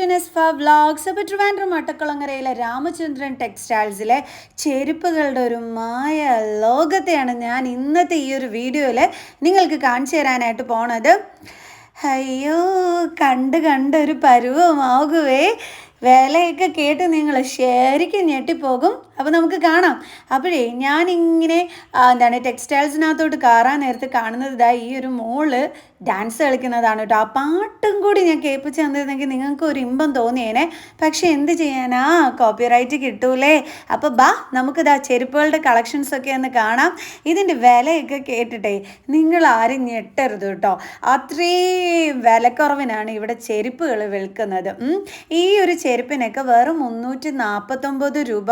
To നെസ്ഫ vlogs അപ്പോൾ ട്രിവാൻഡ്രം മട്ടക്കുളങ്ങരയിലെ രാമചന്ദ്രൻ ടെക്സ്റ്റൈൽസിലെ ചെരുപ്പുകളുടെ ഒരു മായ ലോകത്തെയാണ് ഞാൻ ഇന്നത്തെ ഈ ഒരു വീഡിയോയിൽ നിങ്ങൾക്ക് കാണിച്ചു തരാനായിട്ട് പോണത്. അയ്യോ കണ്ട് കണ്ട് ഒരു പരുവമാകുവേ. വിലയൊക്കെ കേട്ട് നിങ്ങൾ ശരിക്കും ഞെട്ടിപ്പോകും. അപ്പോൾ നമുക്ക് കാണാം. അപ്പോഴേ ഞാനിങ്ങനെ എന്താണ് ടെക്സ്റ്റൈൽസിനകത്തോട്ട് കയറാൻ നേരത്ത് കാണുന്നത് ഇതാ ഈ ഒരു മോൾ ഡാൻസ് കളിക്കുന്നതാണ് കേട്ടോ. ആ പാട്ടും കൂടി ഞാൻ കേൾപ്പിച്ച് തന്നിരുന്നെങ്കിൽ നിങ്ങൾക്ക് ഒരു ഇമ്പം തോന്നിയേനെ. പക്ഷേ എന്ത് ചെയ്യാനാ? കോപ്പിറൈറ്റ് കിട്ടൂലേ. അപ്പോൾ ബാ നമുക്കിതാ ചെരുപ്പുകളുടെ കളക്ഷൻസ് ഒക്കെ ഒന്ന് കാണാം. ഇതിന്റെ വിലയൊക്കെ കേട്ടിട്ടേ നിങ്ങൾ ആരും ഞെട്ടരുത് കേട്ടോ. അത്രയും വിലക്കുറവിനാണ് ഇവിടെ ചെരുപ്പുകൾ വിൽക്കുന്നത്. ഈ ഒരു ചെരുപ്പിനൊക്കെ വെറും മുന്നൂറ്റി നാൽപ്പത്തൊമ്പത് രൂപ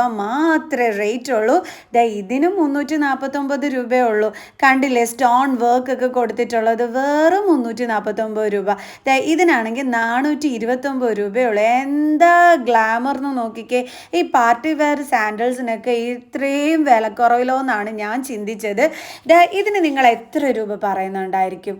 മാത്രമേ റേറ്റ് ഉള്ളൂ. ദേ ഇതിനും മുന്നൂറ്റി നാൽപ്പത്തൊമ്പത് രൂപയേ ഉള്ളൂ കണ്ടില്ലേ സ്റ്റോൺ വർക്ക് ഒക്കെ കൊടുത്തിട്ടുള്ളത് വേറെ മുന്നൂറ്റി നാൽപ്പത്തൊമ്പത് രൂപ. ദേ ഇതിനാണെങ്കിൽ നാനൂറ്റി ഇരുപത്തൊമ്പത് രൂപയേ ഉള്ളൂ എന്താ ഗ്ലാമർ എന്ന് നോക്കിക്കേ. ഈ പാർട്ടി വെയർ സാൻഡൽസിനൊക്കെ ഇത്രയും വിലക്കുറവിലോ എന്നാണ് ഞാൻ ചിന്തിച്ചത്. ദേ ഇതിന് നിങ്ങൾ എത്ര രൂപ പറയുന്നുണ്ടായിരിക്കും?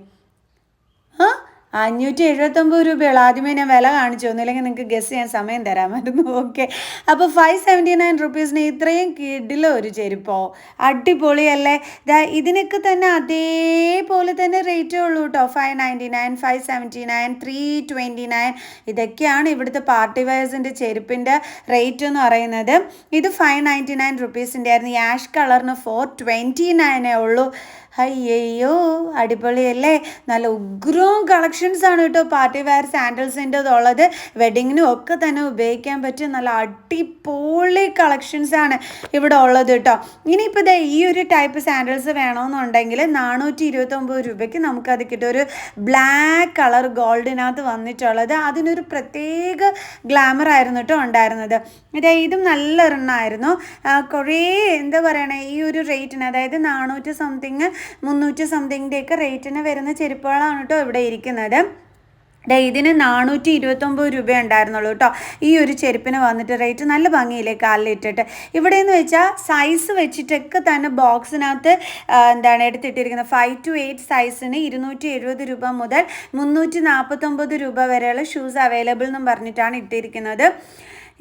ആ? അഞ്ഞൂറ്റി എഴുപത്തൊമ്പത് രൂപയുള്ള. ആദ്യമേ ഞാൻ വില കാണിച്ചു ഒന്നുമില്ലെങ്കിൽ നിങ്ങൾക്ക് ഗസ് ചെയ്യാൻ സമയം തരാമായിരുന്നു ഓക്കെ അപ്പോൾ ഫൈവ് സെവന്റി നയൻ റുപ്പീസിന് ഇത്രയും കിഡിലോ ഒരു ചെരുപ്പോ? അടിപൊളിയല്ലേ? ദാ ഇതിനൊക്കെ തന്നെ അതേപോലെ തന്നെ റേറ്റേ ഉള്ളൂ കേട്ടോ five ninety nine five seventy nine three twenty nine ഇതൊക്കെയാണ് ഇവിടുത്തെ പാർട്ടി വെയർസിന്റെ ചെരുപ്പിന്റെ റേറ്റ് എന്ന് പറയുന്നത്. ഇത് ഫൈവ് നയന്റി നയൻ റുപ്പീസിന്റെ ആയിരുന്നു. ഈ കളറിന് ഫോർ ട്വന്റി നയനേ ഉള്ളൂ. അയ്യയ്യോ അടിപൊളിയല്ലേ? നല്ല ഉഗ്രവും കളക്ഷൻസ് ആണ് കേട്ടോ പാർട്ടി വെയർ സാൻഡൽസിന്റെ ഉള്ളത്. വെഡിങ്ങിനും ഒക്കെ തന്നെ ഉപയോഗിക്കാൻ പറ്റിയ നല്ല അടിപൊളി കളക്ഷൻസ് ആണ് ഇവിടെ ഉള്ളത് കേട്ടോ. ഇനിയിപ്പോൾ ഇതേ ഈ ഒരു ടൈപ്പ് സാൻഡൽസ് വേണമെന്നുണ്ടെങ്കിൽ നാനൂറ്റി ഇരുപത്തൊമ്പത് രൂപയ്ക്ക് നമുക്കത് കിട്ടും. ഒരു ബ്ലാക്ക് കളർ ഗോൾഡിനകത്ത് വന്നിട്ടുള്ളത്. അതിനൊരു പ്രത്യേക ഗ്ലാമർ ആയിരുന്നു കേട്ടോ ഉണ്ടായിരുന്നത്. ഇതേ ഇതും നല്ല ഒരെണ്ണമായിരുന്നു കുറേ എന്താ പറയണേ? ഈ ഒരു റേറ്റിന് അതായത് നാനൂറ്റി സംതിങ് മുന്നൂറ്റി സംതിങ്ങിന്റെയൊക്കെ റേറ്റിന് വരുന്ന ചെരുപ്പുകളാണ് കേട്ടോ ഇവിടെ ഇരിക്കുന്നത്. ഇതിന് നാനൂറ്റി ഇരുപത്തൊമ്പത് രൂപ ഉണ്ടായിരുന്നുള്ളൂ കേട്ടോ ഈ ഒരു ചെരുപ്പിന് വന്നിട്ട് റേറ്റ് നല്ല ഭംഗിയില്ലേ കാലിലിട്ടിട്ട് ഇവിടെ എന്ന് വെച്ചാൽ സൈസ് വെച്ചിട്ടൊക്കെ തന്നെ ബോക്സിനകത്ത് എന്താണ് എടുത്തിട്ടിരിക്കുന്നത്? ഫൈവ് ടു എയ്റ്റ് സൈസിന് ഇരുന്നൂറ്റി എഴുപത് രൂപ മുതൽ മുന്നൂറ്റി നാൽപ്പത്തൊമ്പത് രൂപ വരെയുള്ള ഷൂസ് അവൈലബിൾ എന്നും പറഞ്ഞിട്ടാണ് ഇട്ടിരിക്കുന്നത്.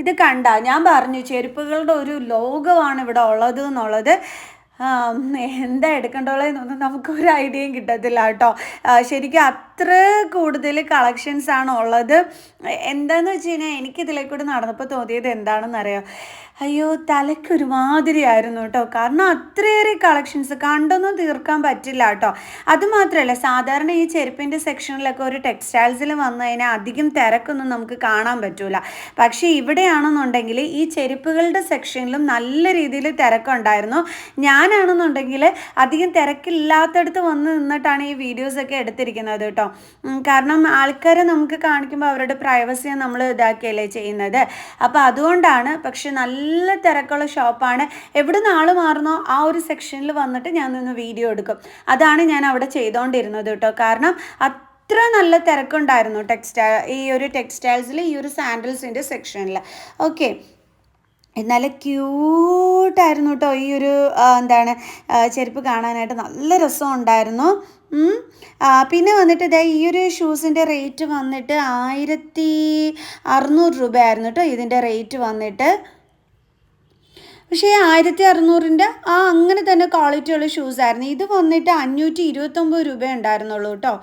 ഇത് കണ്ട ഞാൻ പറഞ്ഞു ചെരുപ്പുകളുടെ ഒരു ലോകമാണ് ഇവിടെ ഉള്ളത് എന്നുള്ളത് എന്താ എടുക്കേണ്ടുള്ളതെന്നൊന്നും നമുക്കൊരു ഐഡിയയും കിട്ടത്തില്ല കേട്ടോ. ശരിക്കും അത്ര കൂടുതൽ കളക്ഷൻസ് ആണ് ഉള്ളത്. എന്താന്ന് വെച്ച് കഴിഞ്ഞാൽ എനിക്കിതിലേക്കൂടെ നടന്നപ്പോൾ തോന്നിയത് എന്താണെന്നറിയോ? അയ്യോ തലയ്ക്കൊരുമാതിരി ആയിരുന്നു കേട്ടോ കാരണം അത്രയേറെ കളക്ഷൻസ് കണ്ടൊന്നും തീർക്കാൻ പറ്റില്ല കേട്ടോ അതുമാത്രമല്ല സാധാരണ ഈ ചെരുപ്പിന്റെ സെക്ഷനിലൊക്കെ ഒരു ടെക്സ്റ്റൈൽസിൽ വന്നു കഴിഞ്ഞാൽ അധികം തിരക്കൊന്നും നമുക്ക് കാണാൻ പറ്റൂല. പക്ഷേ ഇവിടെയാണെന്നുണ്ടെങ്കിൽ ഈ ചെരുപ്പുകളുടെ സെക്ഷനിലും നല്ല രീതിയിൽ തിരക്കുണ്ടായിരുന്നു. ഞാനാണെന്നുണ്ടെങ്കിൽ അധികം തിരക്കില്ലാത്തടത്ത് വന്ന് നിന്നിട്ടാണ് ഈ വീഡിയോസൊക്കെ എടുത്തിരിക്കുന്നത് കേട്ടോ ഉം, കാരണം ആൾക്കാരെ നമുക്ക് കാണിക്കുമ്പോൾ അവരുടെ പ്രൈവസിയെ നമ്മൾ ഇതാക്കിയല്ലേ ചെയ്യുന്നത്. അപ്പോൾ അതുകൊണ്ടാണ് പക്ഷെ നല്ല തിരക്കുള്ള ഷോപ്പാണ്. എവിടെ ആൾ മാറുന്നോ ആ ഒരു സെക്ഷനിൽ വന്നിട്ട് ഞാൻ നിന്ന് വീഡിയോ എടുക്കും. അതാണ് ഞാൻ അവിടെ ചെയ്തുകൊണ്ടിരുന്നത് കേട്ടോ. കാരണം അത്ര നല്ല തിരക്കുണ്ടായിരുന്നു ടെക്സ്റ്റൈൽ ഈ ഒരു ടെക്സ്റ്റൈൽസിൽ ഈ ഒരു സാൻഡൽസിന്റെ സെക്ഷനിൽ ഓക്കെ നല്ല ക്യൂട്ടായിരുന്നു കേട്ടോ ഈ ഒരു എന്താണ് ചെരുപ്പ് കാണാനായിട്ട് നല്ല രസം ഉണ്ടായിരുന്നു പിന്നെ വന്നിട്ട് ഇതേ ഈ ഒരു ഷൂസിന്റെ റേറ്റ് വന്നിട്ട് ആയിരത്തി അറുന്നൂറ് രൂപയായിരുന്നു കേട്ടോ ഇതിന്റെ റേറ്റ് വന്നിട്ട്. പക്ഷേ ആയിരത്തി അറുന്നൂറിന്റെ ആ അങ്ങനെ തന്നെ ക്വാളിറ്റിയുള്ള ഷൂസ് ആയിരുന്നു ഇത് വന്നിട്ട് അഞ്ഞൂറ്റി ഇരുപത്തൊമ്പത് രൂപ ഉണ്ടായിരുന്നുള്ളൂ കേട്ടോ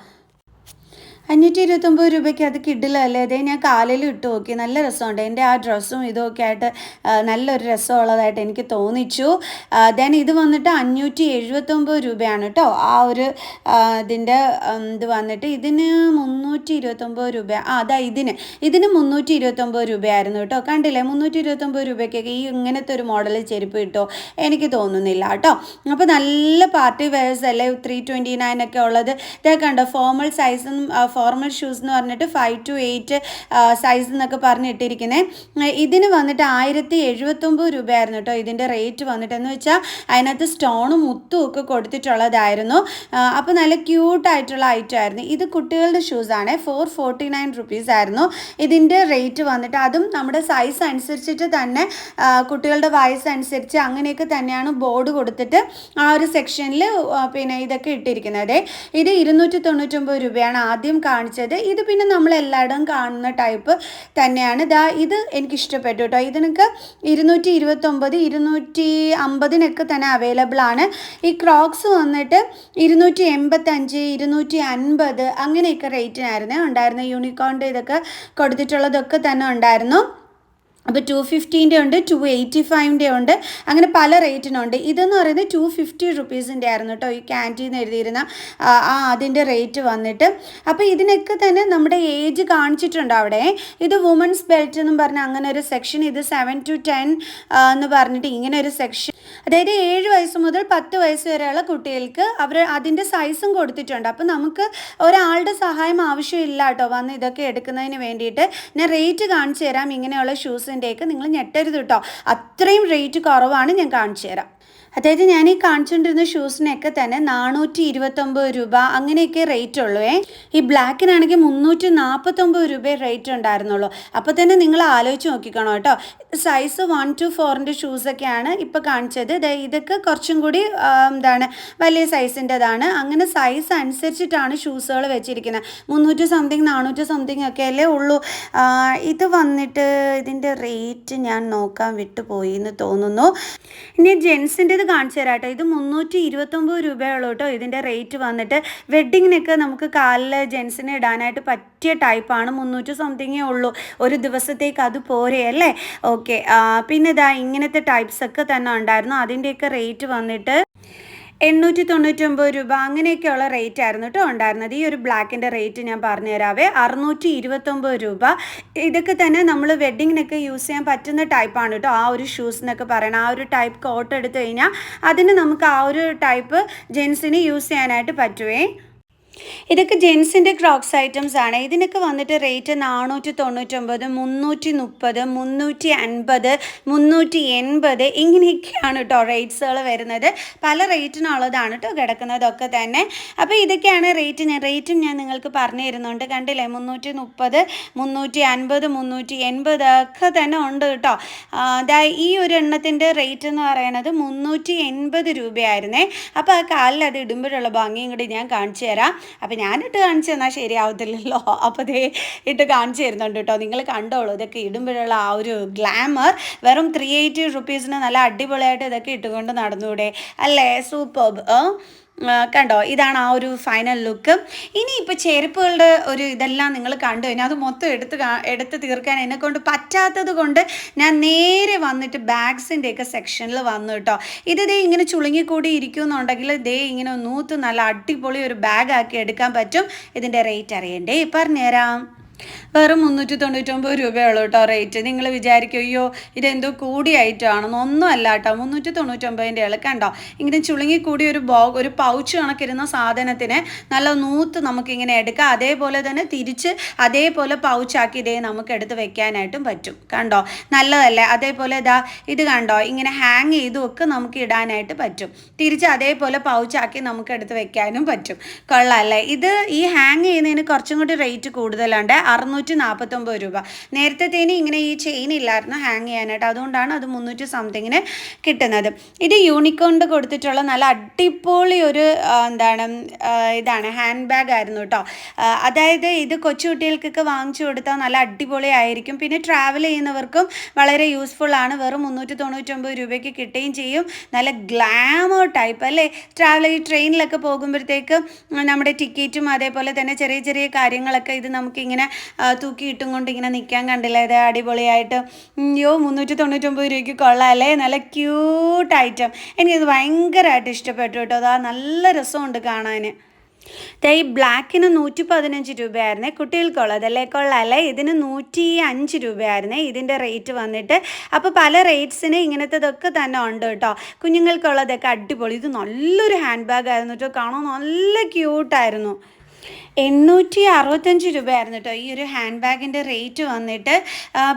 അഞ്ഞൂറ്റി ഇരുപത്തൊമ്പത് രൂപയ്ക്ക് അത് കിഡിലല്ലേ അതേ ഞാൻ കാലിൽ ഇട്ട് നോക്കി. നല്ല രസമുണ്ട്. എന്റെ ആ ഡ്രസ്സും ഇതൊക്കെ ആയിട്ട് നല്ലൊരു രസമുള്ളതായിട്ട് എനിക്ക് തോന്നിച്ചു. ദെൻ ഇത് വന്നിട്ട് അഞ്ഞൂറ്റി എഴുപത്തൊമ്പത് രൂപയാണ് കേട്ടോ ആ ഒരു ഇതിന്റെ ഇത് വന്നിട്ട് ഇതിന് മുന്നൂറ്റി ഇരുപത്തൊമ്പത് രൂപ. ആ അതാ ഇതിന്. ഇതിന് മുന്നൂറ്റി ഇരുപത്തൊമ്പത് രൂപയായിരുന്നു കേട്ടോ കണ്ടില്ലേ? മുന്നൂറ്റി ഇരുപത്തൊമ്പത് രൂപയ്ക്കൊക്കെ ഈ ഇങ്ങനത്തെ ഒരു മോഡൽ ചെരുപ്പ് കിട്ടുമോ എനിക്ക് തോന്നുന്നില്ല കേട്ടോ അപ്പോൾ നല്ല പാർട്ടി വെയർസ് അല്ലേ? ത്രീ ട്വന്റി നയൻ ഒക്കെ ഉള്ളത്. ഇതൊക്കെ കണ്ടോ ഫോർമൽ സൈസും ഫോർമൽ ഷൂസ് എന്ന് പറഞ്ഞിട്ട് ഫൈവ് ടു എയ്റ്റ് സൈസ് എന്നൊക്കെ പറഞ്ഞിട്ടിരിക്കുന്നത് ഇതിന് വന്നിട്ട് ആയിരത്തി എഴുപത്തൊമ്പത് രൂപയായിരുന്നു കേട്ടോ ഇതിന്റെ റേറ്റ് വന്നിട്ട്. എന്ന് വെച്ചാൽ അതിനകത്ത് സ്റ്റോണും മുത്തും ഒക്കെ കൊടുത്തിട്ടുള്ളതായിരുന്നു. അപ്പോൾ നല്ല ക്യൂട്ടായിട്ടുള്ള ഐറ്റം ആയിരുന്നു. ഇത് കുട്ടികളുടെ ഷൂസാണ് ഫോർ ഫോർട്ടി നയൻ റുപ്പീസ് ആയിരുന്നു. ഇതിന്റെ റേറ്റ് വന്നിട്ട് അതും നമ്മുടെ സൈസ് അനുസരിച്ചിട്ട് തന്നെ കുട്ടികളുടെ വയസ്സ് അനുസരിച്ച് അങ്ങനെയൊക്കെ തന്നെയാണ് ബോർഡ് കൊടുത്തിട്ട് ആ ഒരു സെക്ഷനിൽ പിന്നെ ഇതൊക്കെ ഇട്ടിരിക്കുന്നത്. ഇത് ഇരുന്നൂറ്റി തൊണ്ണൂറ്റൊമ്പത് രൂപയാണ്. ആദ്യം കാണിച്ചത്. ഇത് പിന്നെ നമ്മൾ എല്ലായിടവും കാണുന്ന ടൈപ്പ് തന്നെയാണ്. ദാ ഇത് എനിക്ക് ഇഷ്ടപ്പെട്ടു കേട്ടോ. ഇതിനൊക്കെ ഇരുന്നൂറ്റി ഇരുപത്തൊമ്പത് ഇരുന്നൂറ്റി അമ്പതിനൊക്കെ തന്നെ അവൈലബിൾ ആണ്. ഈ ക്രോക്സ് വന്നിട്ട് ഇരുന്നൂറ്റി എൺപത്തഞ്ച് ഇരുന്നൂറ്റി അൻപത് അങ്ങനെയൊക്കെ റേറ്റിനായിരുന്നേ ഉണ്ടായിരുന്നത് യൂണിക്കോണിന്റെ ഇതൊക്കെ കൊടുത്തിട്ടുള്ളതൊക്കെ തന്നെ ഉണ്ടായിരുന്നു. അപ്പോൾ ടു ഫിഫ്റ്റീന്റെ ഉണ്ട് ടു എയ്റ്റി ഫൈവിന്റെ ഉണ്ട് അങ്ങനെ പല റേറ്റിനുണ്ട് ഇതെന്ന് പറയുന്നത് ടു ഫിഫ്റ്റി റുപ്പീസിന്റെ ആയിരുന്നു കേട്ടോ ഈ ക്യാന്റീൻ എഴുതിയിരുന്ന ആ അതിന്റെ റേറ്റ് വന്നിട്ട്. അപ്പോൾ ഇതിനൊക്കെ തന്നെ നമ്മുടെ ഏജ് കാണിച്ചിട്ടുണ്ട് അവിടെ. ഇത് വുമൻസ് ബെൽറ്റ് എന്നും പറഞ്ഞ അങ്ങനെ ഒരു സെക്ഷൻ ഇത് സെവൻ ടു ടെൻ എന്ന് പറഞ്ഞിട്ട് ഇങ്ങനെ ഒരു സെക്ഷൻ അതായത് ഏഴ് വയസ്സ് മുതൽ പത്ത് വയസ്സ് വരെയുള്ള കുട്ടികൾക്ക് അവർ അതിന്റെ സൈസും കൊടുത്തിട്ടുണ്ട്. അപ്പോൾ നമുക്ക് ഒരാളുടെ സഹായം ആവശ്യമില്ല കേട്ടോ വന്ന് ഇതൊക്കെ എടുക്കുന്നതിന് വേണ്ടിയിട്ട്. ഞാൻ റേറ്റ് കാണിച്ചു തരാം ഇങ്ങനെയുള്ള ഷൂസിന്റെയൊക്കെ നിങ്ങൾ ഞെട്ടരുത് കേട്ടോ അത്രയും റേറ്റ് കുറവാണ് ഞാൻ കാണിച്ചു തരാം അതായത് ഞാൻ ഈ കാണിച്ചുകൊണ്ടിരുന്ന ഷൂസിനൊക്കെ തന്നെ നാനൂറ്റി ഇരുപത്തൊമ്പത് രൂപ അങ്ങനെയൊക്കെ റേറ്റ് ഉള്ളൂ. ഈ ബ്ലാക്കിനാണെങ്കിൽ മുന്നൂറ്റി നാൽപ്പത്തൊമ്പത് രൂപ റേറ്റ് ഉണ്ടായിരുന്നുള്ളൂ. അപ്പോൾ തന്നെ നിങ്ങൾ ആലോചിച്ച് നോക്കിക്കണം കേട്ടോ. സൈസ് വൺ ടു ഫോറിന്റെ ഷൂസൊക്കെയാണ് ഇപ്പോൾ കാണിച്ചത്. ഇതൊക്കെ കുറച്ചും കൂടി എന്താണ് വലിയ സൈസിന്റെതാണ് അങ്ങനെ സൈസ് അനുസരിച്ചിട്ടാണ് ഷൂസുകൾ വെച്ചിരിക്കുന്നത്. മുന്നൂറ്റി സംതിങ് നാനൂറ്റി സംതിങ് ഒക്കെ അല്ലേ ഉള്ളൂ. ഇത് വന്നിട്ട് ഇതിന്റെ റേറ്റ് ഞാൻ നോക്കാൻ വിട്ടുപോയി എന്ന് തോന്നുന്നു. ഇനി ജെൻസിന്റെത് കാണിച്ചു തരാം കേട്ടോ. ഇത് മുന്നൂറ്റി ഇരുപത്തൊമ്പത് രൂപയുള്ളൂ കേട്ടോ. ഇതിന്റെ റേറ്റ് വന്നിട്ട് വെഡ്ഡിങ്ങിനൊക്കെ നമുക്ക് കാലിൽ ജെൻസിന് ഇടാനായിട്ട് പറ്റിയ ടൈപ്പാണ് മുന്നൂറ്റി സംതിങ്ങേ ഉള്ളൂ. ഒരു ദിവസത്തേക്ക് അത് പോരെ അല്ലേ? ഓക്കെ പിന്നെ ഇതാ ഇങ്ങനത്തെ ടൈപ്സ് ഒക്കെ തന്നെ ഉണ്ടായിരുന്നു. അതിന്റെയൊക്കെ റേറ്റ് വന്നിട്ട് എണ്ണൂറ്റി തൊണ്ണൂറ്റൊമ്പത് രൂപ അങ്ങനെയൊക്കെയുള്ള റേറ്റ് ആയിരുന്നു കേട്ടോ ഉണ്ടായിരുന്നത്. ഈ ഒരു ബ്ലാക്കിന്റെ റേറ്റ് ഞാൻ പറഞ്ഞു തരാവേ. അറുന്നൂറ്റി ഇരുപത്തൊമ്പത് രൂപ. ഇതൊക്കെ തന്നെ നമ്മൾ വെഡ്ഡിങ്ങിനൊക്കെ യൂസ് ചെയ്യാൻ പറ്റുന്ന ടൈപ്പാണ് കേട്ടോ ആ ഒരു ഷൂസ് എന്നൊക്കെ പറയണം ആ ഒരു ടൈപ്പ് കോട്ട് എടുത്തു കഴിഞ്ഞാൽ അതിന് നമുക്ക് ആ ഒരു ടൈപ്പ് ജെൻസിന് യൂസ് ചെയ്യാനായിട്ട് പറ്റുവേ. ഇതൊക്കെ ജെൻസിന്റെ ക്രോക്സ് ഐറ്റംസ് ആണ്. ഇതിനൊക്കെ വന്നിട്ട് റേറ്റ് നാനൂറ്റി തൊണ്ണൂറ്റൊമ്പത് മുന്നൂറ്റി മുപ്പത് മുന്നൂറ്റി അൻപത് മുന്നൂറ്റി എൺപത് ഇങ്ങനെയൊക്കെയാണ് കേട്ടോ റേറ്റ്സുകൾ വരുന്നത്. പല റേറ്റിനുള്ളതാണ് കേട്ടോ കിടക്കുന്നതൊക്കെ തന്നെ. അപ്പോൾ ഇതൊക്കെയാണ് റേറ്റ് ഞാൻ റേറ്റും ഞാൻ നിങ്ങൾക്ക് പറഞ്ഞു തരുന്നുണ്ട് കണ്ടില്ലേ? മുന്നൂറ്റി മുപ്പത് മുന്നൂറ്റി അൻപത് മുന്നൂറ്റി എൺപത് ഒക്കെ തന്നെ ഉണ്ട് കേട്ടോ അതായത് ഈ ഒരു എണ്ണത്തിന്റെ റേറ്റ് എന്ന് പറയുന്നത് മുന്നൂറ്റി എൺപത് രൂപയായിരുന്നേ. അപ്പോൾ ആ കാലിൽ അത് ഇടുമ്പോഴുള്ള ഭംഗിയും കൂടി ഞാൻ കാണിച്ചു തരാം അപ്പോൾ ഞാനിട്ട് കാണിച്ചു തന്നാൽ ശരിയാവത്തില്ലല്ലോ. അപ്പോൾ ദേ ഇട്ട് കാണിച്ചു തരുന്നുണ്ട് കേട്ടോ. നിങ്ങൾ കണ്ടോളൂ ഇതൊക്കെ ഇടുമ്പോഴുള്ള ആ ഒരു ഗ്ലാമർ വെറും ത്രീ എയ്റ്റി റുപ്പീസിന് നല്ല അടിപൊളിയായിട്ട് ഇതൊക്കെ ഇട്ടുകൊണ്ട് നടന്നൂടെ. അല്ലേ? സൂപ്പർ കണ്ടോ? ഇതാണ് ആ ഒരു ഫൈനൽ ലുക്ക് ഇനി ഇപ്പോൾ ചെരുപ്പുകളുടെ ഒരു ഇതെല്ലാം നിങ്ങൾ കണ്ടു കഴിഞ്ഞാൽ അത് മൊത്തം എടുത്ത് എടുത്ത് തീർക്കാൻ എന്നെ കൊണ്ട് പറ്റാത്തത് കൊണ്ട് ഞാൻ നേരെ വന്നിട്ട് ബാഗ്സിന്റെയൊക്കെ സെക്ഷനിൽ വന്നു കേട്ടോ. ഇത് ദേ ഇങ്ങനെ ചുളുങ്ങിക്കൂടി ഇരിക്കുമെന്നുണ്ടെങ്കിൽ ദേ ഇങ്ങനെ നൂത്ത് നല്ല അടിപൊളി ഒരു ബാഗ് ആക്കി എടുക്കാൻ പറ്റും. ഇതിന്റെ റേറ്റ് അറിയണ്ടേ? പറഞ്ഞുതരാം. വെറും മുന്നൂറ്റി തൊണ്ണൂറ്റൊമ്പത് രൂപയുള്ളൂ കേട്ടോ റേറ്റ് നിങ്ങൾ വിചാരിക്കും അയ്യോ ഇതെന്തോ കൂടിയായിട്ടാണെന്ന് ഒന്നും അല്ല കേട്ടോ മുന്നൂറ്റി തൊണ്ണൂറ്റൊമ്പതിന്റെ ഇളക്കണ്ടോ കണ്ടോ? ഇങ്ങനെ ചുളുങ്ങി കൂടി ഒരു ബോ ഒരു പൗച്ച് കണക്കിരുന്ന സാധനത്തിന് നല്ല നൂത്ത് നമുക്കിങ്ങനെ എടുക്കാം. അതേപോലെ തന്നെ തിരിച്ച് അതേപോലെ പൗച്ചാക്കി ഇതേ നമുക്ക് എടുത്ത് വെക്കാനായിട്ടും പറ്റും. കണ്ടോ? നല്ലതല്ലേ? അതേപോലെ ഇതാ ഇത് കണ്ടോ? ഇങ്ങനെ ഹാങ് ചെയ്തുമൊക്കെ നമുക്ക് ഇടാനായിട്ട് പറ്റും. തിരിച്ച് അതേപോലെ പൗച്ചാക്കി നമുക്ക് എടുത്ത് വെക്കാനും പറ്റും. കൊള്ളാം അല്ലേ? ഇത് ഈ ഹാങ് ചെയ്യുന്നതിന് കുറച്ചും കൂടി റേറ്റ് കൂടുതലുണ്ട്. അറുന്നൂറ്റി നാൽപ്പത്തൊമ്പത് രൂപ നേരത്തേന് ഇങ്ങനെ ഈ ചെയിൻ ഇല്ലായിരുന്നു ഹാങ് ചെയ്യാനായിട്ട്. അതുകൊണ്ടാണ് അത് മുന്നൂറ്റി സംതിങ്ങിന് കിട്ടുന്നത്. ഇത് യൂണിക്കോണ്ട് കൊടുത്തിട്ടുള്ള നല്ല അടിപൊളി ഒരു എന്താണ് ഇതാണ് ഹാൻഡ് ബാഗ് ആയിരുന്നു കേട്ടോ അതായത് ഇത് കൊച്ചുകുട്ടികൾക്കൊക്കെ വാങ്ങിച്ചു കൊടുത്താൽ നല്ല അടിപൊളി ആയിരിക്കും. പിന്നെ ട്രാവൽ ചെയ്യുന്നവർക്കും വളരെ യൂസ്ഫുൾ ആണ്. വെറും മുന്നൂറ്റി തൊണ്ണൂറ്റൊമ്പത് രൂപയ്ക്ക് കിട്ടുകയും ചെയ്യും. നല്ല ഗ്ലാമർ ടൈപ്പ് അല്ലേ? ട്രാവൽ ഈ ട്രെയിനിലൊക്കെ പോകുമ്പോഴത്തേക്ക് നമ്മുടെ ടിക്കറ്റും അതേപോലെ തന്നെ ചെറിയ ചെറിയ കാര്യങ്ങളൊക്കെ ഇത് നമുക്കിങ്ങനെ തൂക്കിയിട്ടും കൊണ്ട് ഇങ്ങനെ നിൽക്കാൻ കണ്ടില്ല. ഇത് അടിപൊളിയായിട്ട് അയ്യോ മുന്നൂറ്റി തൊണ്ണൂറ്റൊമ്പത് രൂപയ്ക്ക് കൊള്ളാമല്ലേ നല്ല ക്യൂട്ട് ഐറ്റം എനിക്കിത് ഭയങ്കരമായിട്ട് ഇഷ്ടപ്പെട്ടു കേട്ടോ. അതാ നല്ല രസമുണ്ട് കാണാൻ ഈ ബ്ലാക്കിന് നൂറ്റി പതിനഞ്ച് രൂപയായിരുന്നേ കുട്ടികൾക്കുള്ളതല്ലേ കൊള്ളാല്ലേ ഇതിന് നൂറ്റി അഞ്ച് രൂപയായിരുന്നേ ഇതിന്റെ റേറ്റ് വന്നിട്ട്. അപ്പോൾ പല റേറ്റ്സിന് ഇങ്ങനത്തതൊക്കെ തന്നെ ഉണ്ട് കേട്ടോ. കുഞ്ഞുങ്ങൾക്കുള്ളതൊക്കെ അടിപൊളി. ഇത് നല്ലൊരു ഹാൻഡ് ബാഗ് ആയിരുന്നു കേട്ടോ. കാണാൻ നല്ല ക്യൂട്ടായിരുന്നു എണ്ണൂറ്റി അറുപത്തഞ്ച് രൂപയായിരുന്നു കേട്ടോ ഈ ഒരു ഹാൻഡ് ബാഗിന്റെ റേറ്റ് വന്നിട്ട്.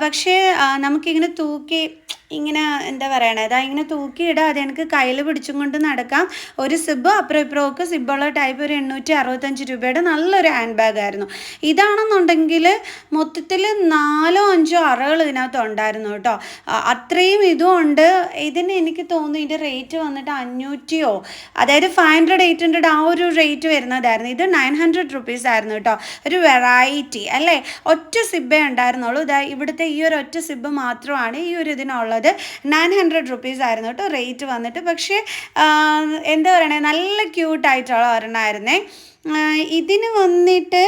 പക്ഷേ നമുക്കിങ്ങനെ തൂക്കി ഇങ്ങനെ എന്താ പറയണത് ഇങ്ങനെ തൂക്കിയിടുക അത് എനിക്ക് കയ്യിൽ പിടിച്ചും കൊണ്ട് നടക്കാം. ഒരു സിബ് അപ്പുറം ഇപ്പുറമൊക്കെ സിബുള്ള ടൈപ്പ് ഒരു എണ്ണൂറ്റി അറുപത്തഞ്ച് രൂപയുടെ നല്ലൊരു ഹാൻഡ് ബാഗ് ആയിരുന്നു. ഇതാണെന്നുണ്ടെങ്കിൽ മൊത്തത്തിൽ നാലോ അഞ്ചോ അറകൾ ഇതിനകത്ത് ഉണ്ടായിരുന്നു കേട്ടോ. അത്രയും ഇതും ഉണ്ട് ഇതിന് എനിക്ക് തോന്നുന്നു ഇതിന്റെ റേറ്റ് വന്നിട്ട് അഞ്ഞൂറ്റിയോ അതായത് ഫൈവ് ഹൺഡ്രഡ് എയ്റ്റ് ഹൺഡ്രഡ് ആ ഒരു റേറ്റ് വരുന്നതായിരുന്നു. ഇത് നയൻ ഹൺഡ്രഡ് റുപ്പീസ് ആയിരുന്നു കേട്ടോ. ഒരു വെറൈറ്റി അല്ലേ? ഒറ്റ സിബേ ഉണ്ടായിരുന്നുള്ളൂ. ഇതാ ഇവിടുത്തെ ഈ ഒരു ഒറ്റ സിബ് മാത്രമാണ് ഈ ഒരു ഇതിനുള്ളത് നയൻ ഹൺഡ്രഡ് റുപ്പീസ് ആയിരുന്നു കേട്ടോ റേറ്റ് വന്നിട്ട്. പക്ഷേ എന്താ പറയണേ നല്ല ക്യൂട്ടായിട്ടുള്ള ഒരെണ്ണമായിരുന്നേ ഇതിന് വന്നിട്ട്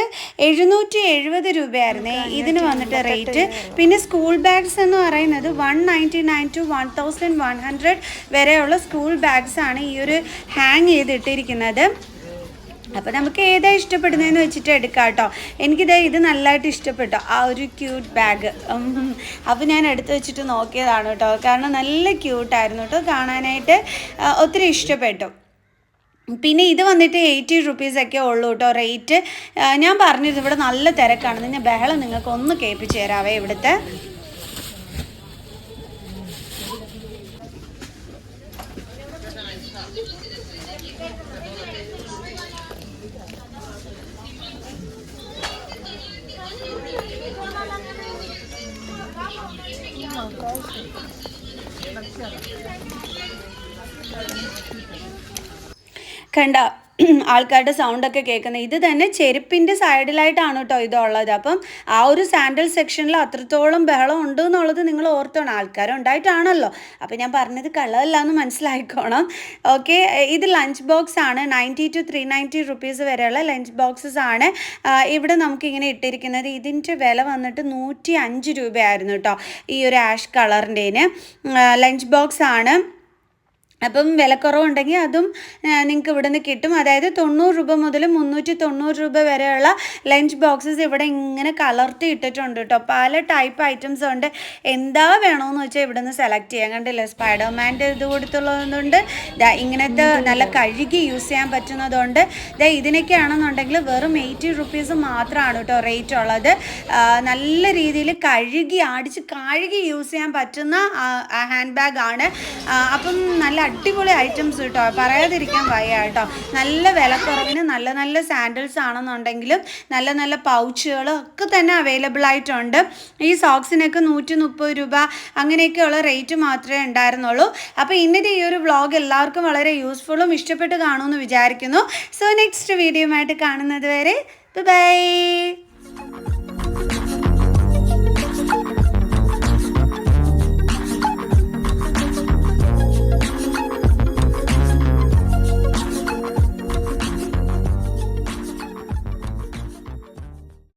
എഴുന്നൂറ്റി എഴുപത് രൂപയായിരുന്നേ ഇതിന് വന്നിട്ട് റേറ്റ് പിന്നെ സ്കൂൾ ബാഗ്സ് എന്ന് പറയുന്നത് one ninety nine two one thousand one hundred വരെയുള്ള സ്കൂൾ ബാഗ്സാണ് ഈ ഒരു ഹാങ് ചെയ്തിട്ടിരിക്കുന്നത്. അപ്പോൾ നമുക്ക് ഏതാ ഇഷ്ടപ്പെടുന്നതെന്ന് വെച്ചിട്ട് എടുക്കാം കേട്ടോ. എനിക്കിത് ഇത് നല്ലതായിട്ട് ഇഷ്ടപ്പെട്ടു. ആ ഒരു ക്യൂട്ട് ബാഗ് അപ്പോൾ ഞാൻ എടുത്തു വെച്ചിട്ട് നോക്കിയതാണ് കേട്ടോ. കാരണം നല്ല ക്യൂട്ടായിരുന്നു കേട്ടോ. കാണാനായിട്ട് ഒത്തിരി ഇഷ്ടപ്പെട്ടു. പിന്നെ ഇത് വന്നിട്ട് എയ്റ്റി റുപ്പീസൊക്കെ ഉള്ളൂ കേട്ടോ റേറ്റ് ഞാൻ പറഞ്ഞിരുന്നു ഇവിടെ നല്ല തിരക്കാണ്. ഞാൻ ബഹളം നിങ്ങൾക്ക് ഒന്ന് കേൾപ്പിച്ച് തരാവേ ഇവിടുത്തെ. കണ്ട ആൾക്കാരുടെ സൗണ്ടൊക്കെ കേൾക്കുന്നത് ഇത് തന്നെ ചെരുപ്പിന്റെ സൈഡിലായിട്ടാണ് കേട്ടോ ഇതുള്ളത് അപ്പം ആ ഒരു സാൻഡൽ സെക്ഷനിൽ അത്രത്തോളം ബഹളം ഉണ്ട് എന്നുള്ളത് നിങ്ങൾ ഓർത്തോണം. ആൾക്കാരുണ്ടായിട്ടാണല്ലോ. അപ്പം ഞാൻ പറഞ്ഞത് കള്ളമല്ല എന്ന് മനസ്സിലായിക്കോണം. ഓക്കെ ഇത് ലഞ്ച് ബോക്സ് ആണ്. Ninety two three ninety rupees വരെയുള്ള ലഞ്ച് ബോക്സസ് ആണ്. ഇവിടെ നമുക്കിങ്ങനെ ഇട്ടിരിക്കുന്നത്. ഇതിന്റെ വില വന്നിട്ട് നൂറ്റി അഞ്ച് രൂപയായിരുന്നു കേട്ടോ ഈ ഒരു ആഷ് കളറിന്റെന് ലഞ്ച് ബോക്സ് ആണ്. അപ്പം വിലക്കുറവുണ്ടെങ്കിൽ അതും നിങ്ങൾക്ക് ഇവിടെ നിന്ന് കിട്ടും. അതായത് തൊണ്ണൂറ് രൂപ മുതൽ മുന്നൂറ്റി തൊണ്ണൂറ് രൂപ വരെയുള്ള ലഞ്ച് ബോക്സസ് ഇവിടെ ഇങ്ങനെ കലർത്തി ഇട്ടിട്ടുണ്ട് കേട്ടോ. പല ടൈപ്പ് ഐറ്റംസ് ഉണ്ട്. എന്താ വേണമെന്ന് വെച്ചാൽ ഇവിടെ നിന്ന് സെലക്ട് ചെയ്യാൻ കണ്ടില്ല? സ്പൈഡർമാന്റെ ഇത് കൊടുത്തുള്ളതുകൊണ്ട് ഇങ്ങനത്തെ നല്ല കഴുകി യൂസ് ചെയ്യാൻ പറ്റുന്നതുകൊണ്ട് ദാ ഇതിനൊക്കെ ആണെന്നുണ്ടെങ്കിൽ വെറും എയ്റ്റി റുപ്പീസ് മാത്രമാണ് കേട്ടോ റേറ്റ് ഉള്ളത്. നല്ല രീതിയിൽ കഴുകി അടിച്ച് കഴുകി യൂസ് ചെയ്യാൻ പറ്റുന്ന ഹാൻഡ് ബാഗാണ് അപ്പം നല്ല അടിപൊളി ഐറ്റംസ് കേട്ടോ. പറയാതിരിക്കാൻ വയ്യ കേട്ടോ. നല്ല വിലക്കുറവിന് നല്ല നല്ല സാൻഡൽസ് ആണെന്നുണ്ടെങ്കിലും നല്ല നല്ല പൗച്ചുകളും ഒക്കെ തന്നെ അവൈലബിൾ ആയിട്ടുണ്ട്. ഈ സോക്സിനൊക്കെ നൂറ്റി മുപ്പത് രൂപ അങ്ങനെയൊക്കെയുള്ള റേറ്റ് മാത്രമേ ഉണ്ടായിരുന്നുള്ളൂ. അപ്പോൾ ഇന്നത്തെ ഈ ഒരു വ്ളോഗ് എല്ലാവർക്കും വളരെ യൂസ്ഫുള്ളും ഇഷ്ടപ്പെട്ട് കാണുമെന്ന് വിചാരിക്കുന്നു. സോ നെക്സ്റ്റ് വീഡിയോ ആയിട്ട് കാണുന്നത് വരെ ബൈ